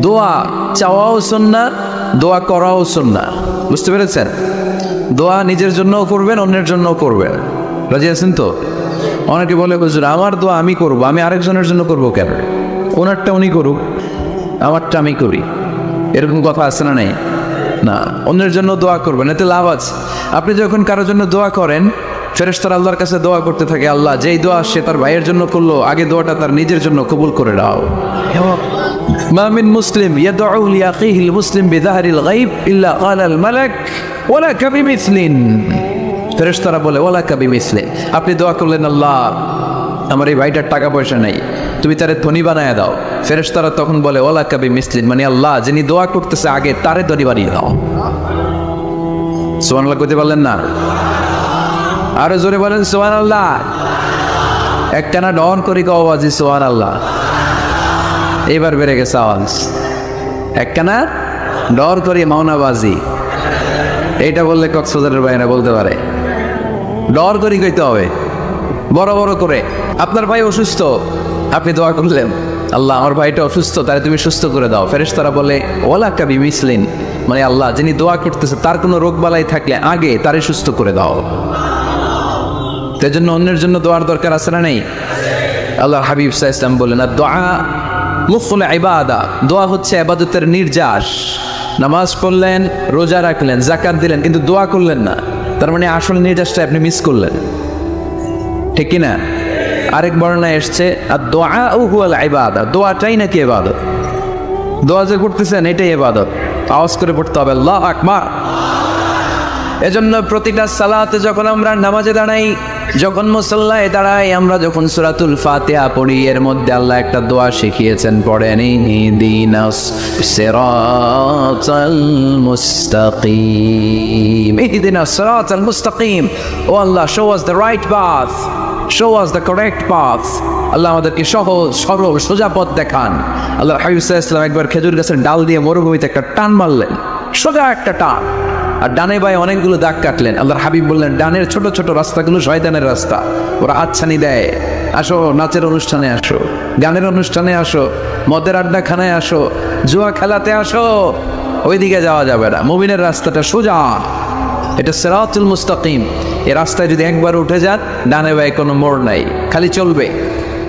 দোয়া চাওয়াও সন্না দোয়া করাও সন্না বুঝতে পেরেছেন? দোয়া নিজের জন্যও করবেন, অন্যের জন্যও করবেন। রাজি আছেন তো? অনেকে বলে, হুজুর, আমার দোয়া আমি করব, আমি আরেকজনের জন্য করব কেন? ওনারটা উনি করুক, আমারটা আমি করি। এরকম কথা আছে না নেই? না, অন্যের জন্য দোয়া করবেন, এতে লাভ আছে। আপনি যখন কারোর জন্য দোয়া করেন ফেরেস্তার আল্লাহর কাছে দোয়া করতে থাকে, আল্লাহ, যেই দোয়া সে তার ভাইয়ের জন্য করল, আগে দোয়াটা তার নিজের জন্য কবুল করে দাও মামিন মুসলিম ইয়াদউ লিয়াকিহিল মুসলিম বিযাহরিল গায়ব ইল্লা ক্বালা আল মালাক ওয়ালা কাবিমিসলিন ফেরেশতারা বলে ওয়ালা কাবিমিসলিন আপনি দোয়া করলেন, আল্লাহ, আমার এই ভাইটার টাকা পয়সা নাই, তুমি তারে ধনী বানায় দাও। ফেরেশতারা তখন বলে ওয়ালা কাবি মিসলিন মানে আল্লাহ, যিনি দোয়া করতেছে, আগে তারে ধনী বানিয়ে দাও। সোমানুল্লাহ করতে পারলেন না? আরও জোরে বলেন সোহান আল্লাহ একটানা ডন করি কাওয়াজি সোহান আল্লাহ এবার বেড়ে গেছে আওয়াজ। একটানা ডর করি মাওনাবাজি এইটা বললে কক্সবাজারের বাইরে বলতে পারে। ডর করি কইতে হবে। বড় বড় করে। আপনার ভাই অসুস্থ, আপনি দোয়া করলেন। আল্লাহ, আমার ভাইটা অসুস্থ তাই তুমি সুস্থ করে দাও। ফেরেশ তারা বলে ওলা কাবি মিসলিন। মানে আল্লাহ, যিনি দোয়া করতেছে, তার কোনো রোগ বালাই থাকলে আগে তারে সুস্থ করে দাও। তাই জন্য অন্যের জন্য দোয়ার দরকার আছে না নেই? আল্লাহ হাবিব সাহা ইসলাম বললেন, আর দোয়া মুফল ইবাদা, দোয়া হচ্ছে আবাদতের নির্যাস। নামাজ পড়লেন, রোজা রাখলেন জাকাত দিলেন, কিন্তু দোয়া করলেন না। তার মানে আসল নির্যাসটা আপনি মিস করলেন। ঠিক কিনা? আরেক বর্ণনা এসছে, আর দোয়া ও হুয়াল ইবাদা, দোয়াটাই নাকি এবাদত দোয়া যে করতেছেন, এটাই এবাদত আওয়াজ করে পড়তে হবে, আল্লাহ আকবার। এজন্য প্রতিটা সালাতে যখন আমরা নামাজে দাঁড়াই যখন মুসল্লায় দাঁড়াই আমরা যখন সুরাতুল ফাতিহা পড়ি, এর মধ্যে আল্লাহ একটা দোয়া শিখিয়েছেন, পড়েন, ইহদিনাস সিরাতাল মুস্তাকিম। ইহদিনাস সিরাতাল মুস্তাকিম। ও Allah show us the right path show us the correct path Allah আমাদেরকে সহজ, সরল, সোজা পথ দেখান। আল্লাহ হাবিব ইসলাম একবার খেজুর গাছের ডাল দিয়ে মরুভূমিতে একটা টান মারলেন। সোজা একটা টান। আর ডানে বায়ে অনেকগুলো দাগ কাটলেন। আল্লাহর হাবিব বললেন, ডানের ছোট ছোট রাস্তাগুলো শয়তানের রাস্তা। ওরা আচ্ছানি দেয়। আসো, নাচের অনুষ্ঠানে আসো, গানের অনুষ্ঠানে আসো, মদের আড্ডাখানায় আসো, জুয়া খেলাতে আসো। ওইদিকে যাওয়া যাবে না। মুমিনের রাস্তাটা সোজা। এটা সেরাতুল মুস্তাকিম। এ রাস্তায় যদি একবার উঠে যান, ডানে বায়ে কোনো মোড় নাই। খালি চলবে।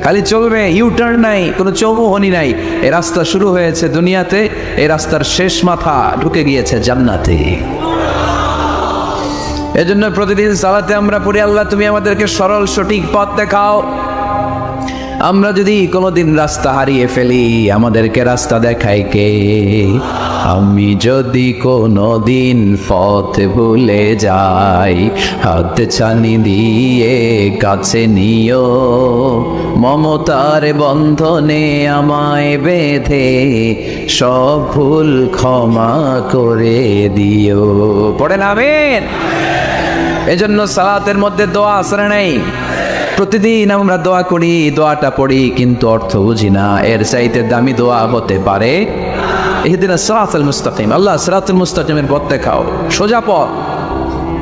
খালি চলবে ইউ টার্ন নাই, কোনো চৌমুহনি নাই। এ রাস্তা শুরু হয়েছে দুনিয়াতে। এই রাস্তার শেষ মাথা ঢুকে গিয়েছে জান্নাতে। এজন্য প্রতিদিন সালাতে আমরা পড়ি, আল্লাহ তুমি আমাদেরকে সরল সঠিক পথ দেখাও। আমরা যদি কোনোদিন রাস্তা হারিয়ে ফেলি, আমাদেরকে রাস্তা দেখায় কে? আমি যদি কোনোদিন পথ ভুলে যাই, হাত ছানি দিয়ে কাছে নিও। মমতার বন্ধনে আমায় বেঁধে সব ভুল ক্ষমা করে দিও। পড়ে আমেন। এজন্য সালাতের মধ্যে দোয়া আসরে নেই। প্রতিদিন আমরা দোয়া করি, দোয়াটা পড়ি, কিন্তু অর্থ বুঝি না। এর চাইতে দামি দোয়া হতে পারে এদিন সরাতুল মুস্তাকিম। আল্লাহ সরাতুল মুস্তাকিমের পথ দেখাও। সোজা পথ।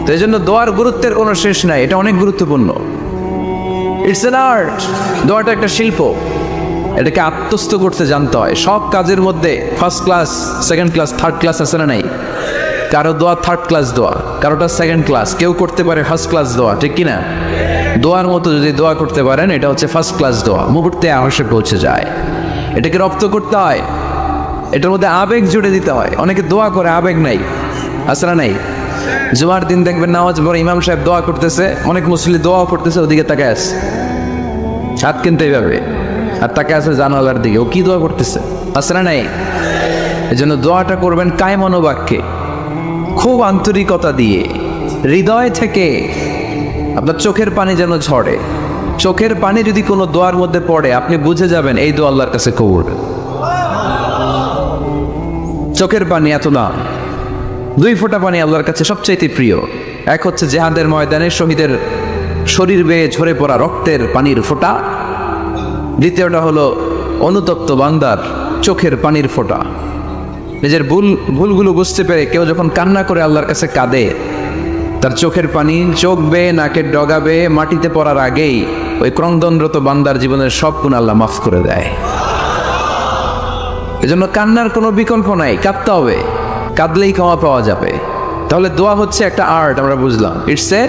তো এই জন্য দোয়ার গুরুত্বের কোনো শেষ নাই। এটা অনেক গুরুত্বপূর্ণ। ইটস এন আর্ট দোয়াটা একটা শিল্প। এটাকে আত্মস্থ করতে জানতে হয়। সব কাজের মধ্যে first class second class third class না নাই। কারও দোয়া থার্ড ক্লাস দোয়া, কারোটা সেকেন্ড ক্লাস কেউ করতে পারে ফার্স্ট ক্লাস দোয়া, ঠিক কিনা? দোয়ার মতো যদি দোয়া করতে পারেন, এটা হচ্ছে ফার্স্ট ক্লাস দোয়া, মুহূর্তে আহসে পৌঁছে যায়। এটাকে রপ্ত করতে হয়, এটার মধ্যে আবেগ জুড়ে দিতে হয়। অনেকে দোয়া করে, আবেগ নাই আসরা নাই। জুমার দিন দেখবেন নামাজ পরে ইমাম সাহেব দোয়া করতেছে, অনেক মুসলিম দোয়া করতেছে ওদিকে তাকে আস ছাদ কিনতে যাবে আর তাকে আছে জানালার দিকে, ও কি দোয়া করতেছে? আসরা নাই। এই জন্য দোয়াটা করবেন কায় মনোবাক্যে খুব আন্তরিকতা দিয়ে, হৃদয় থেকে আপনার চোখের পানি যেন ঝরে। চোখের পানি যদি কোনো দোয়ার মধ্যে পড়ে, আপনি বুঝে যাবেন এই দোয়া আল্লাহর কাছে কবুল। চোখের পানি এত দাম। দুই ফোঁটা পানি আল্লাহর কাছে সবচাইতে প্রিয়। এক হচ্ছে জেহাদের ময়দানে শহীদের শরীর বেয়ে ঝরে পড়া রক্তের পানির ফোঁটা। দ্বিতীয়টা হলো অনুতপ্ত বান্দার চোখের পানির ফোঁটা। নিজের ভুল, ভুলগুলো বুঝতে পেরে কেউ যখন কান্না করে আল্লাহর কাছে কাঁদে, তার চোখের পানি চোখ বেয়ে নাকের ডগা বেয়ে মাটিতে পড়ার আগেই ওই ক্রন্দনরত বান্দার জীবনের সব গুণ আল্লাহ মাফ করে দেয়। এজন্য কান্নার কোনো বিকল্প নাই, কাঁদতে হবে। কাঁদলেই ক্ষমা পাওয়া যাবে। তাহলে দোয়া হচ্ছে একটা আর্ট, আমরা বুঝলাম। It's a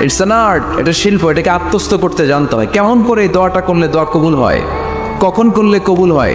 it's an art এটা শিল্প, এটাকে আত্মস্থ করতে জানতে হয়। কেমন করে দোয়াটা করলে দোয়া কবুল হয়? কখন করলে কবুল হয়?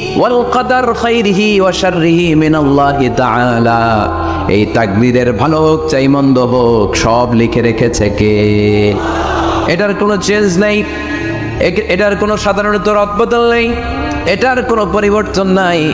ওয়াল কদর খাইরিহি ওয়া শাররিহি মিনাল্লাহি তাআলা। এই তাকদীরের ভালো হোক চাই মন্দ হোক সব লিখে রেখেছে কে? এটার কোনো চেঞ্জ নাই। এটার কোনো সাধারণত রদবদল নেই। এটার কোনো পরিবর্তন নাই।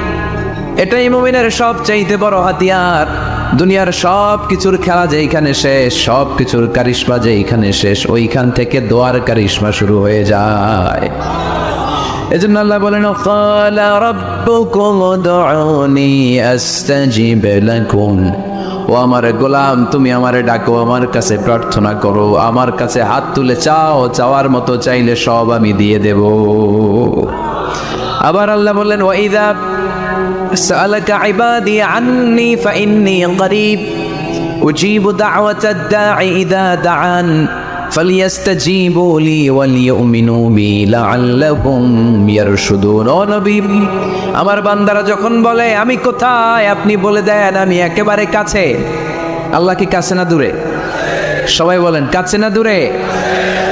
এটাই মুমিনের সব চাইতে বড় হাতিয়ার। দুনিয়ার সব কিছুর খেলা যেইখানে শেষ সব কিছুর কারিশ্মা যেইখানে শেষ, ওইখান থেকে দোয়ার কারিশ্মা শুরু হয়ে যায়। এজন্য আল্লাহ বলেন, ক্বালা রাব্বুকুম উদউনি আস্তাজিব লাকুম। ও আমার গোলাম, তুমি আমারে ডাকো, আমার কাছে প্রার্থনা করো, আমার কাছে হাত তুলে চাও, চাওয়ার মতো চাইলে সব আমি দিয়ে দেব। আবার আল্লাহ বললেন ওয়াইদা سألك عبادي عني فإني قريب أجيب دعوة الداعي إذا دعان فليستجيبوا لي وليؤمنوا بي لعلهم يرشدون ও নবী আমার বান্দারা যখন বলে আমি কোথায় আপনি বলে দেন আমি একেবারে কাছে আল্লাহ কি কাছে না দূরে সবাই বলেন কাছে না দূরে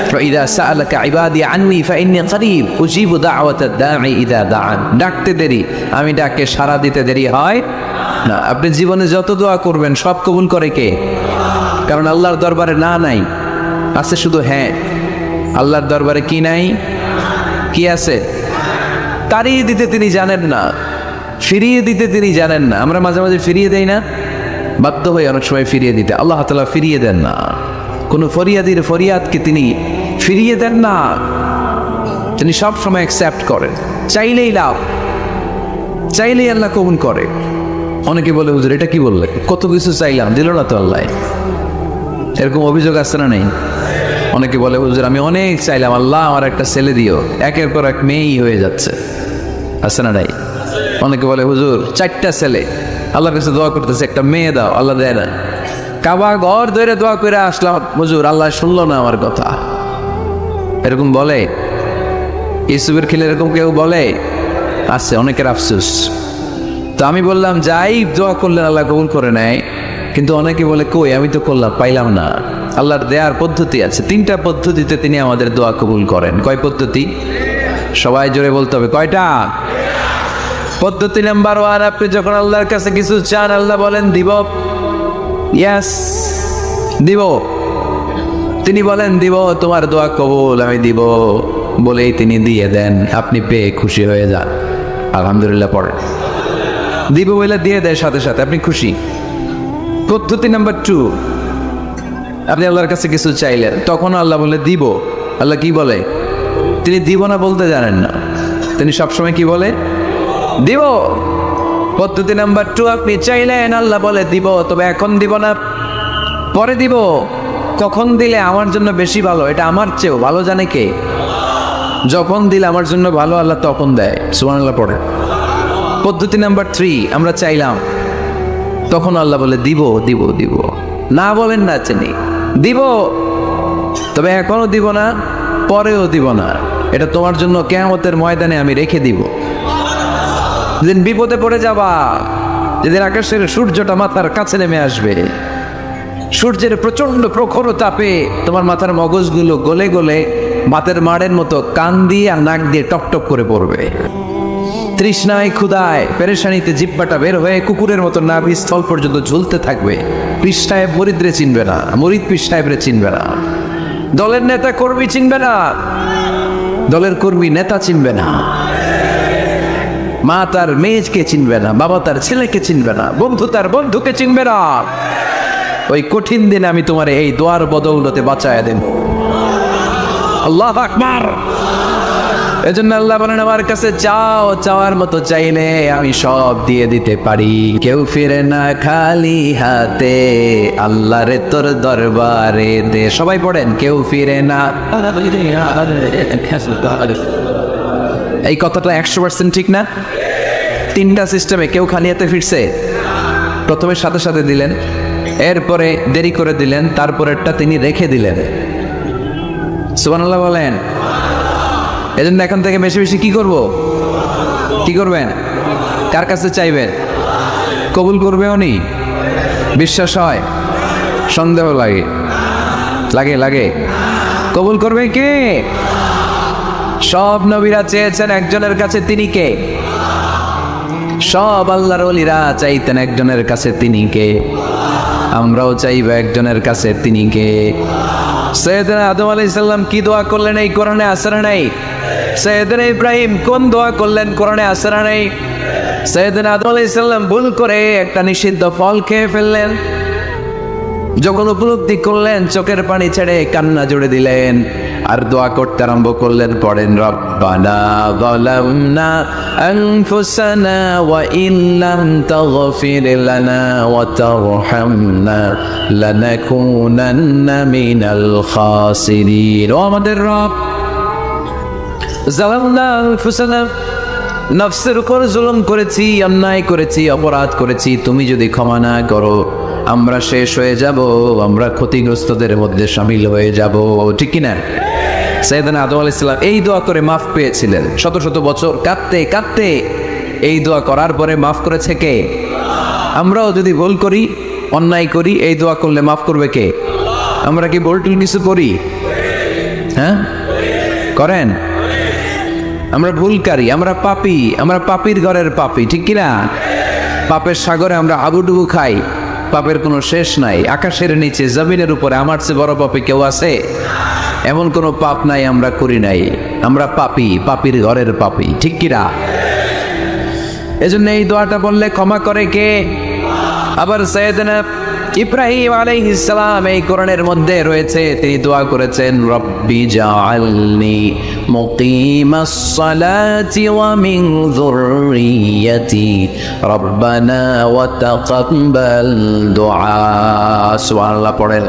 فإذا سألك عبادي عني فإني قريب أجيب دعوة الداعي إذا دعان ডাকতে দেরি আমি ডাকে সারা দিতে দেরি হয় না আপনি জীবনে যত দোয়া করবেন সব কবুল করে কে কারণ আল্লাহর দরবারে না নাই আছে শুধু হ্যাঁ আল্লাহর দরবারে কি নাই কি আছে তাড়িয়ে দিতে তিনি জানেন না ফিরিয়ে দিতে তিনি জানেন না আমরা মাঝে মাঝে ফিরিয়ে দেই না বাধ্য হয়ে অনেক সময় ফিরিয়ে দিতে আল্লাহ তালা ফিরিয়ে দেন না কোনো ফরিয়াদির ফরিয়াদকে তিনি ফিরিয়ে দেন না। তিনি সব সময় অ্যাকসেপ্ট করেন। চাইলেই লাভ, চাইলেই আল্লাহ কবুল করে। অনেকে বলে, হুজুর, এটা কি বললে? কত কিছু চাইলাম, দিল না তো আল্লাহ? এরকম অভিযোগ আসছে না নেই? অনেকে বলে, হুজুর, আমি অনেক চাইলাম, আল্লাহ আমার একটা ছেলে দিও। একের পর এক মেয়েই হয়ে যাচ্ছে। আছে না নাই? অনেকে বলে, হুজুর, চারটা ছেলে, আল্লাহর কাছে দোয়া করতেছে, একটা মেয়ে দাও, আল্লাহ দেয় না। কাবা ঘর ধরে দোয়া করে আসলাম, হুজুর, আল্লাহ শুনলো না আমার কথা। এরকম বলে? ইসুফের খেলে এরকম কেউ বলে? আছে, অনেকের আফসোস। তো আমি বললাম, যাই, দোয়া করলেন আল্লাহ কবুল করে নেয়। কিন্তু অনেকে বলে, কই, আমি তো করলাম, পাইলাম না। আল্লাহর দেয়ার পদ্ধতি আছে। তিনটা পদ্ধতিতে তিনি আমাদের দোয়া কবুল করেন। কয় পদ্ধতি? সবাই জোরে বলতে হবে, কয়টা? পদ্ধতি নাম্বার ওয়ান, আপনি যখন আল্লাহর কাছে কিছু চান, আল্লাহ বলেন, দিব। ইয়াস, দিব। তিনি বলেন, দিব, তোমার দোয়া কবুল আমি দিব। বলেই তিনি দিয়ে দেন, আপনি পেয়ে খুশি হয়ে যান। আলহামদুলিল্লাহ পড়েন দিব বলে দিয়ে দেয় সাথে সাথে, আপনি খুশি? পদ্ধতি নাম্বার টু আপনি আল্লাহর কাছে কিছু চাইলেন তখন আল্লাহ বলে, দিব। আল্লাহ কি বলে? তিনি দিব না বলতে জানেন না। তিনি সবসময় কি বলে? দিব। পদ্ধতি নাম্বার টু আপনি চাইলেন, আল্লাহ বলে, দিব। তবে এখন দিব না, পরে দিব। কখন দিলে আমার জন্য বেশি ভালো? এটা আমার চেয়েও ভালো জানে কে? যখন দিলে আমার জন্য ভালো, আল্লাহ তখন দেয়। সুমান আল্লাহ পড়ে। পদ্ধতি নাম্বার থ্রি আমরা চাইলাম, তখন আল্লাহ বলে, দিব দিব দিব। না বলেন না চিনি দিব। তবে এখনও দিব না, পরেও দিব না। এটা তোমার জন্য কেয়ামতের ময়দানে আমি রেখে দিব। যেদিন বিপদে পড়ে যাবা, যেদিন আকাশের সূর্যটা মাথার কাছে নেমে আসবে সূর্যের প্রচণ্ড প্রখর তাপে তোমার মাথার মগজগুলো গলে গলে ভাতের মাড়ের মতো কান দিয়ে আর নাক দিয়ে টপটপ করে পড়বে। তৃষ্ণায় ক্ষুদায় পেরেশানিতে জিব্বাটা বের হয়ে কুকুরের মতো নাভি স্থল পর্যন্ত ঝুলতে থাকবে। পৃষ্ঠায় মরিদ্রে চিনবে না, মরিদ পৃষ্ঠায় চিনবে না। দলের নেতা কর্মী চিনবে না, দলের কর্মী নেতা চিনবে না। মা তার মেয়েকে চিনবে না, বাবা তার ছেলেকে চিনবে না, বন্ধু তার বন্ধুকে চিনবে না। ওই কঠিন দিনে আমি তোমার এই দোয়ার বদৌলতে বাঁচায় দেব। আল্লাহ আকবার। এজন্য আল্লাহ বলেন, আমার কাছে চাও, চাওয়ার মতো চাইলে আমি সব দিয়ে দিতে পারি। কেউ ফিরে না খালি হাতে আল্লাহ রে তোর দরবারে দে। সবাই পড়েন, কেউ ফিরে না এই কথাটা একশো পার্সেন্ট ঠিক না? তিনটা সিস্টেমে কেউ খালি হাতে ফিরছে। প্রথমে সাথে সাথে দিলেন। এরপরে দেরি করে দিলেন, তারপরেরটা তিনি রেখে দিলেন। সুবহানাল্লাহ বলেন, এজন্য এখন থেকে বেশি বেশি কি করব? কি করবেন? কার কাছে চাইবেন? কবুল করবে উনি বিশ্বাস হয়? সন্দেহ লাগে। লাগে লাগে। কবুল করবে কে? সব নবীরা চেয়েছেন একজনের কাছে তিনি কে? সব আল্লাহর অলিরা চাইতেন একজনের কাছে তিনি কে? আমরাও চাইব একজনের কাছে, তিনি কে? সৈয়দনা আদম আলাইসাল্লাম কি দোয়া করলেন এই কোরআনে আসারা নাই? সৈয়দনা ইব্রাহিম কোন দোয়া করলেন কোরআনে আসরা নাই? সৈয়দনা আদম আলাইসাল্লাম ভুল করে একটা নিষিদ্ধ ফল খেয়ে ফেললেন। যখন উপলব্ধি করলেন, চোখের পানি ছেড়ে কান্না জুড়ে দিলেন। আর দোয়া করতে আরম্ভ করলেন, পড়েন, রব্বানা আমাদের রব নফসের উপর জুলুম করেছি, অন্যায় করেছি, অপরাধ করেছি, তুমি যদি ক্ষমা না করো, আমরা শেষ হয়ে যাব, আমরা ক্ষতিগ্রস্তদের মধ্যে সামিল হয়ে যাব। ঠিক কিনা? সৈয়দান আদম আলাইহিস সালাম এই দোয়া করে মাফ পেয়েছিলেন। শত শত বছর কাঁদতে কাঁদতে এই দোয়া করার পরে মাফ করেছে কে? আমরাও যদি ভুল করি, অন্যায় করি, এই দোয়া করলে মাফ করবে কে? আমরা কি বলটুল কিছু করি? হ্যাঁ? করেন? আমরা ভুলকারী, আমরা পাপি, আমরা পাপির ঘরের পাপি, ঠিক কিনা? পাপের সাগরে আমরা আবুডুবু খাই, পাপের কোনো শেষ নাই, আকাশের নিচে, জমিনের উপরে, আমার চেয়ে বড় পাপি কেউ আছে? এমন কোনো পাপ নাই, আমরা করি নাই। আমরা পাপি, পাপির ঘরের পাপি, ঠিক কিনা এজন্য এই দোয়াটা বললে ক্ষমা করে কে? আবার সৈয়দনা ইব্রাহিম আলাইহিস সালাম এই কোরআনের মধ্যে রয়েছে, তিনি দোয়া করেছেন, রব্বি জাআলনি মুকিমাস সালাতি ওয়া মিন যুররিয়াতি, রব্বানা ওয়া তাকাব্বাল দুআ। সুবহানাল্লাহ, পড়েন।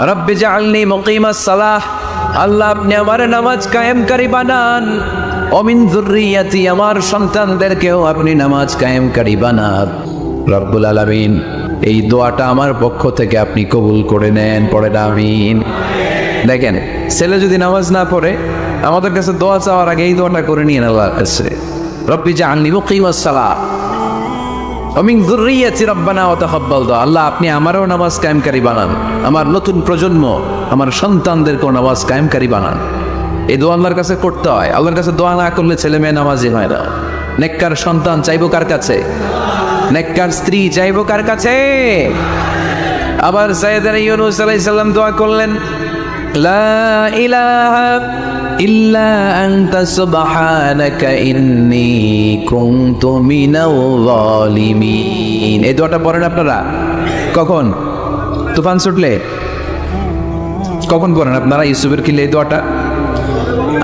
রব্বি জাআলনি মুকিমাস সালাহ। আল্লাহ, আপনি আমার নামাজ কায়েমকারী বানান। অমিন যুররিয়াতি, আমার সন্তানদেরকেও আপনি নামাজ কায়েমকারী বানান। রব্বুল আলামিন, এই দোয়াটা আমার পক্ষ থেকে আপনি কবুল করে নেন পড়ে আমিন। দেখেন, ছেলে যদি নামাজ না পড়ে, আমাদের কাছে দোয়া চাওয়ার আগে এই দোয়াটা করে নিয়ে আল্লাহর কাছে। রব্বি জাআলনি মুকিমাস সালাহ। অমিন যুররিয়াতি রব্বানা ওয়া তাকাব্বাল আল্লাহ, আপনি আমারও নামাজ কায়েমকারী বানান। আমার নতুন প্রজন্ম, আমার সন্তানদেরকেও নামাজ কায়েমকারী বানান। এই দোয়া আল্লাহর কাছে করতে হয়। আল্লাহর কাছে দোয়া না করলে ছেলে মেয়ে নামাজি হয় না। নেককার সন্তান চাইব কার কাছে? নেককার স্ত্রী চাইব কার কাছে? আবার সাইয়েদানা ইউনুস আলাইহিস সালাম দোয়া করলেন। লা ইলাহা ইল্লা আনতা সুবহানাকা ইন্নী কুনতু মিনাল জালিমিন এই দোয়াটা পড়েন আপনারা? কখন? তুফান ছুটলে? কখন পড়েন আপনারা ইউসুফের কিলে এই দোয়াটা?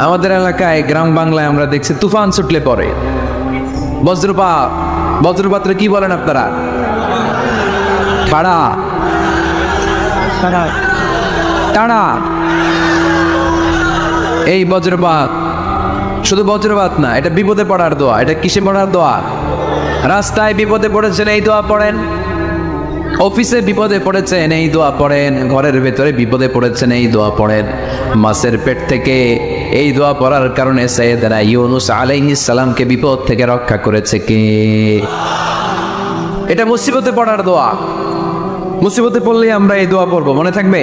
আমাদের এলাকায় গ্রাম বাংলায় আমরা দেখছি তুফান ছুটলে পরে বজ্রপাত বজ্রপাত্রে কি বলেন আপনারা? টাড়া টাড়া এই বজ্রপাত। শুধু বজ্রপাত না, এটা বিপদে পড়ার দোয়া, এটা কিসে পড়ার দোয়া? রাস্তায় বিপদে পড়েছেন, এই দোয়া পড়েন। অফিসে বিপদে পড়েছেন, এই দোয়া পড়েন। ঘরের ভেতরে বিপদে পড়েছেন, এই দোয়া পড়েন। মাছের পেট থেকে এই দোয়া পড়ার কারণে সৈয়দনা ইউনুস আলাইহিস সালামকে বিপদ থেকে রক্ষা করেছে কে? এটা মুসিবতে পড়ার দোয়া। মুসিবতে পড়লে আমরা এই দোয়া পড়ব, মনে থাকবে?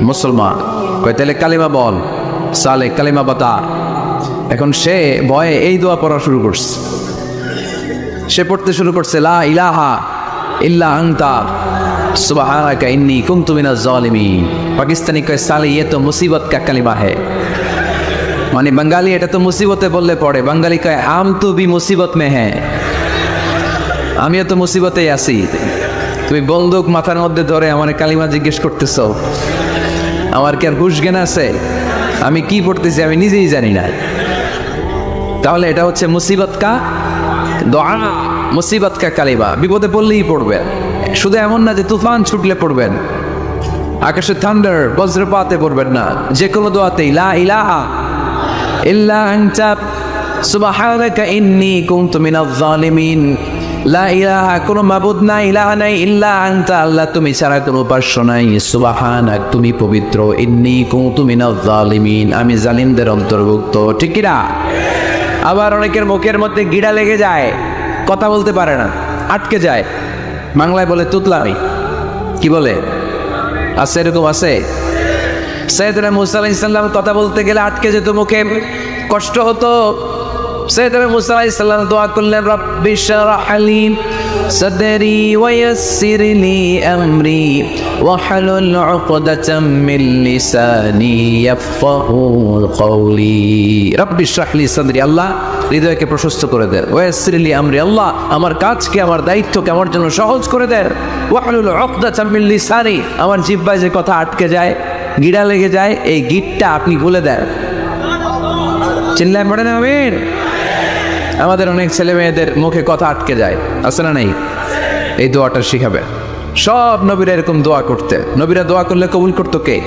মুসলমান। কয়, তাহলে কালিমা বল। সালে কালিমা বাতা। এখন সে ভয়ে এই দোয়া পড়া শুরু করছে। সে পড়তে শুরু করছে, লা ইলাহা ইল্লা আংতা সুবাহানাকা ইন্নি কুন্তু মিনাজ পাকিস্তানি কয়, সালে ইয়ে তো মুসিবত কা কালিমা হে। মানে বাঙালি এটা তো মুসিবতে বললে পড়ে। বাঙালি কয়, আম তু বি মুসিবত মে হ্যাঁ। আমিও তো মুসিবতেই আছি। তুমি বন্দুক মাথার মধ্যে ধরে আমার কালিমা জিজ্ঞেস করতেছো। আমার কি আর হুশ জ্ঞান আছে? আমি কি পড়তেছি আমি নিজেই জানি না। তাহলে এটা হচ্ছে মুসিবত কা মুসিবত কা কালিমা। বিপদে পড়লেই পড়বেন। শুধু এমন না যে তুফান ছুটলে পড়বেন। আকাশে থান্ডার বজ্রপাতে পড়বেন না। যে কোনো দোয়াতেই লা ইলাহা ইল্লা আনতা। সুবহানাকা ইন্নী কুনতু মিনাজ জালিমিন লা কোনো মাবুদ নাই নাই আনতা। আল্লাহ, তুমি নাই। তুমি পবিত্র। ইন্নী জালিমিন। আমি জালিমদের অন্তর্ভুক্ত। ঠিক আবার অনেকের মুখের মধ্যে গিড়া লেগে যায়, কথা বলতে পারে না, আটকে যায়। বাংলায় বলে তুতলামি। কি বলে? আছে এরকম, আছে? সৈয়দনা মুসা কথা বলতে গেলে আটকে যেত মুখে। কষ্ট হতো সেদিন মুসা ইসলাম দোয়া করলেন, রব্বি হালিম সদরি ওয়াসিরলি আমরি ওয়াহলুল উকদাতাম মিন লিসানি ইয়াফকাহু কওলি। রব্বি শাহলি সদরি, আল্লাহ হৃদয়কে প্রশস্ত করে দেন ওয়াসিরলি আমরি, আল্লাহ আমার কাজকে, আমার দায়িত্বকে, আমার জন্য সহজ করে দেন ওয়াহলুল উকদাতাম মিন লিসানি, আমার জিহ্বায় যে কথা আটকে যায়, গিড়া লেগে যায়, এই গিটটা আপনি বলে দেন। চিল্লায় পড়ে না আমাদের অনেক ছেলে মেয়েদের মুখে কথা আটকে যায়, আছে না নেই? এই দোয়াটা শিখাবে। সব নবীরা এরকম দোয়া করতে। নবীরা দোয়া করলে কবুল করতো কে?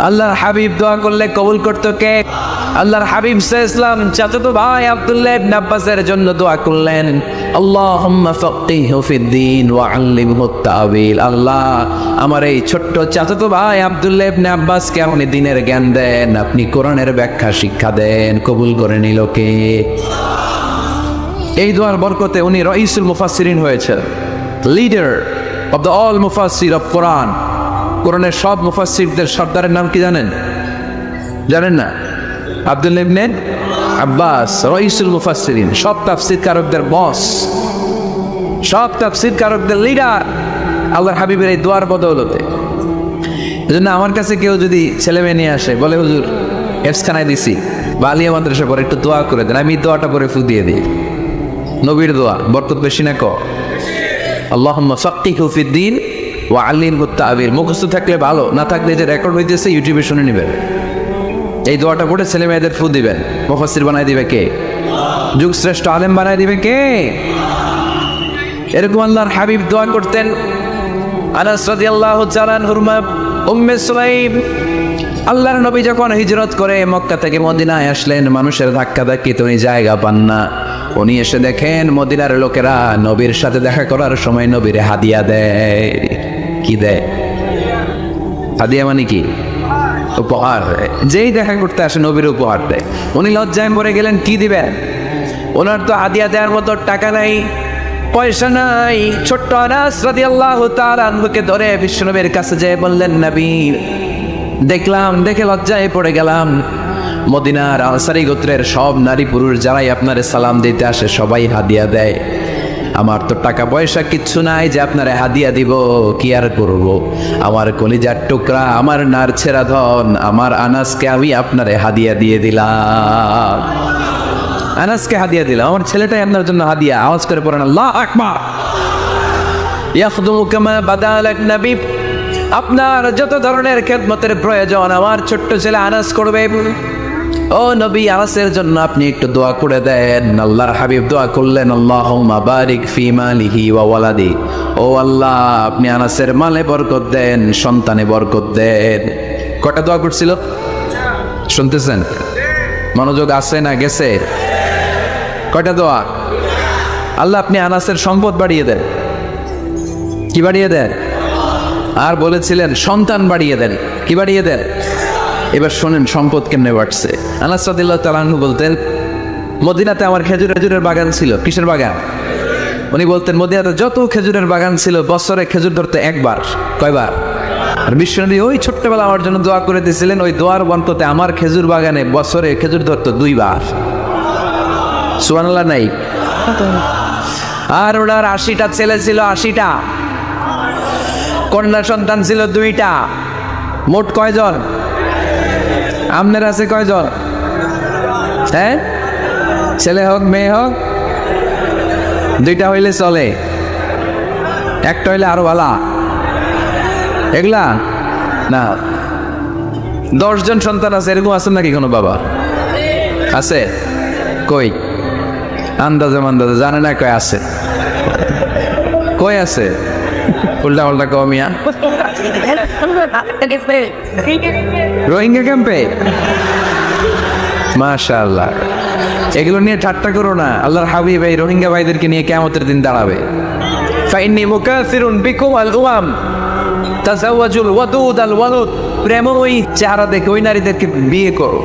আল্লাহর হাবিব দোয়া করলে কবুল করতো কে? আল্লাহর হাবিব ইসলাম চাচাতো ভাই আব্দুল্লাহ ইবনে আব্বাসের জন্য দোয়া করলেন। আল্লাহুম্মা ফাক্কিহু ফিদ্দিন ওয়া আল্লিমহু তাওয়িল। আল্লাহ, আমার এই ছোট্ট চাচাতো ভাই আব্দুল্লাহ ইবনে আব্বাসকে আপনি দিনের জ্ঞান দেন, আপনি কোরআনের ব্যাখ্যা শিক্ষা দেন, কবুল করে নিল কে? এই দোয়ার বরকতে উনি রইসুল মুফাসসিরিন হয়েছে লিডার অফ দ্য অল মুফাসসির অফ কোরআন কোরআনের সব মুফাসসিরদের সর্দারের নাম কি জানেন? জানেন না? আব্দুল ইবনে আব্বাস, রইসুল মুফাসসিরিন, সব তাফসির কারকদের বস, সব তাফসির কারকদের লিডার আল্লাহর হাবিবের এই দোয়ার বদৌলতে। এজন্য আমার কাছে কেউ যদি ছেলে মেয়ে নিয়ে আসে, বলে, হুজুর এফসখানায় দিছি, বা আলিয়া মাদ্রাসা পরে একটু দোয়া করে দেন, আমি দোয়াটা পরে ফু দিয়ে দিই। নবীর দোয়া, বরকত বেশি না ক। আল্লাহুম্মা ফাক্কিহু ফিদ্দিন ওয়া আল্লিমহু আবির মুখস্থ থাকলে ভালো, না থাকলে যে রেকর্ড হইতেছে ইউটিউবে শুনে নেবেন। এই দোয়াটা পড়ে ছেলে মেয়েদের ফু দিবেন। মুফাসসির বানায় দিবে কে? যুগ শ্রেষ্ঠ আলেম বানায় দিবে কে? এরকম আল্লাহর হাবিব দোয়া করতেন। আনাস রাদিয়াল্লাহু তাআলা হুরমা উম্মে সুলাইম। আল্লাহর নবী যখন হিজরত করে মক্কা থেকে মদিনায় আসলেন, মানুষের ধাক্কা ধাক্কিতে উনি জায়গা পান না। উনি এসে দেখেন মদিনার লোকেরা নবীর সাথে দেখা করার সময় নবীরে হাদিয়া দেয়। কি দেয়? হাদিয়া মানে কি? উপহার। যেই দেখা করতে আসে, নবীর উপহার দেয়। উনি লজ্জায় মরে গেলেন, কি দিবেন ওনার তো হাদিয়া দেওয়ার মতো টাকা নাই, পয়সা নাই। ছোট্ট আনাস রাদিয়াল্লাহু তাআলা আনহুকে ধরে বিষ্ণুনবীর কাছে যেয়ে বললেন, নবী, দেখলাম, দেখে লজ্জায় পড়ে গেলাম। মদিনার আনসারি গোত্রের সব নারী পুরুষ যারাই আপনারে সালাম দিতে আসে, সবাই হাদিয়া দেয়। আমার তো টাকা পয়সা কিচ্ছু নাই যে আপনারে হাদিয়া দিব, কি আর করব? আমার কলিজার টুকরা, আমার নার ছেড়া ধন, আমার আনাসকে আমি আপনারে হাদিয়া দিয়ে দিলাম। আনাসকে হাদিয়া দিলাম, আমার ছেলেটাই আপনার জন্য হাদিয়া, আওয়াজ করে পড়েন, আল্লাহ আকবার! ইয়াখদুমু কামা বাদালাক আপনার যত ধরনের খেদমতের প্রয়োজন, আমার ছোট্ট ছেলে আনাস করবে। ও নবী আনাসের জন্য আপনি একটু দোয়া করে দেন। আল্লাহর হাবিব দোয়া করলেন আল্লাহ বারিক ফি মালিহি ওয়া ওয়ালাদি। ও আল্লাহ, আপনি আনাসের মালে বরকত দেন, সন্তানে বরকত দেন। কটা দোয়া করছিল? শুনতেছেন? মনোযোগ আছে না গেছে? কয়টা দোয়া? আল্লাহ, আপনি আনাসের সম্পদ বাড়িয়ে দেন। কি বাড়িয়ে দেন? আর বলেছিলেন, সন্তান বাড়িয়ে দেন। কি বাড়িয়ে দেন? এবার শোনেন সম্পদ কেমনে বাড়ছে। আনাস রাদিল্লাহ তালাহু বলতেন, মদিনাতে আমার খেজুর খেজুরের বাগান ছিল। কিসের বাগান? উনি বলতেন, মদিনাতে যত খেজুরের বাগান ছিল, বছরে খেজুর ধরতে একবার, কয়বার? আর বিশ্বনবী ওই ছোট্টবেলা আমার জন্য দোয়া করে দিয়েছিলেন, ওই দোয়ার বন্ততে আমার খেজুর বাগানে বছরে খেজুর ধরতো দুইবার। সুবহানাল্লাহ, নাই। আর ওনার আশিটা ছেলে ছিল আশিটা। কন্যা সন্তান ছিল দুইটা। মোট কয়জন? আপনার আছে কয়জন? হ্যাঁ? ছেলে হোক, মেয়ে হোক, দুইটা হইলে চলে। একটা হইলে আরও ভালা এগুলা? না। দশজন সন্তান আছে, এরকম আছে নাকি কোনো বাবা? আছে? কই? আন্দাজে মান্দাজে জানে না কয় আছে। কই আছে? উল্টা উল্টা কমিয়া রোহিঙ্গা ক্যাম্পে? মাশাআল্লাহ। এগুলো নিয়ে ঠাট্টা করো না। আল্লাহর হাবিব এই রোহিঙ্গা ভাইদেরকে নিয়ে কেমতের দিন দাঁড়াবে। ফাইন্নি মুকাসিরুন বিকুম আল উমাম তাজাওয়াজুল ওয়াদুদ আল ওয়ালুদ। প্রেম ওই চেহারা দেখে ওই নারীদেরকে বিয়ে করো।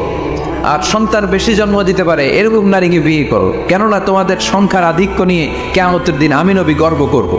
আর সন্তান বেশি জন্ম দিতে পারে, এরকম নারীকে বিয়ে করো। কেননা তোমাদের সংখ্যার আধিক্য নিয়ে কেমতের দিন আমি নবী গর্ব করব।